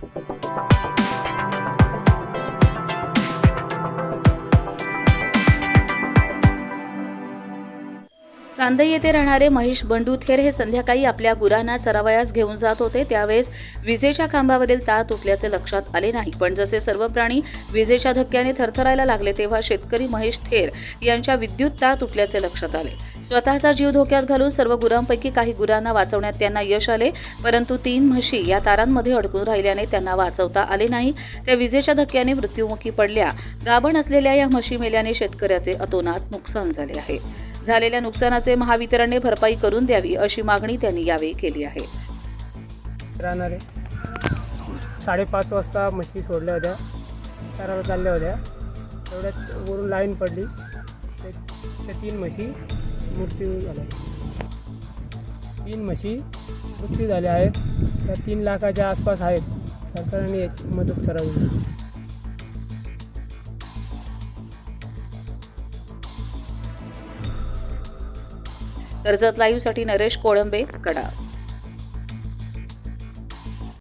Thank you. Chandai येथे राहणारे महेश बंडू थेर हे संध्याकाळी आपल्या गुरांना चरावयास घेऊन जात होते. त्यावेळेस विजेच्या खांबावरील तार तुटल्याचे लक्षात आले नाही. पण जसे सर्व प्राणी विजेच्या धक्क्याने थरथरायला लागले तेव्हा शेतकरी महेश थेर यांच्या विद्युत तार तुटल्याचे लक्षात आले. स्वतःचा जीव धोक्यात घालून सर्व गुरांपैकी काही गुरांना वाचवण्यात त्यांना यश आले. परंतु तीन म्हशी या तारांमध्ये अडकून राहिल्याने त्यांना वाचवता आले नाही. त्या विजेच्या धक्क्याने मृत्युमुखी पडल्या. गाभण असलेल्या या म्हशी मेल्याने शेतकऱ्याचे अतोनात नुकसान झाले आहे. झालेल्या नुकसानाचे महावितरणने भरपाई करून द्यावी अशी मागणी त्यांनी यावेळी केली आहे. राहणारे. साडेपाच वाजता म्हशी सोडल्या होत्या. सराला चालल्या होत्या. तेवढ्यात वरून लाईन पडली. त्या तीन म्हशी मृत्यू झाला तीन म्हशी मृत्यू झाल्या आहेत. त्या तीन लाखाच्या आसपास आहेत. सरकारने याची मदत करावी. कर्जत लाईव्हसाठी नरेश कोळंबे कडा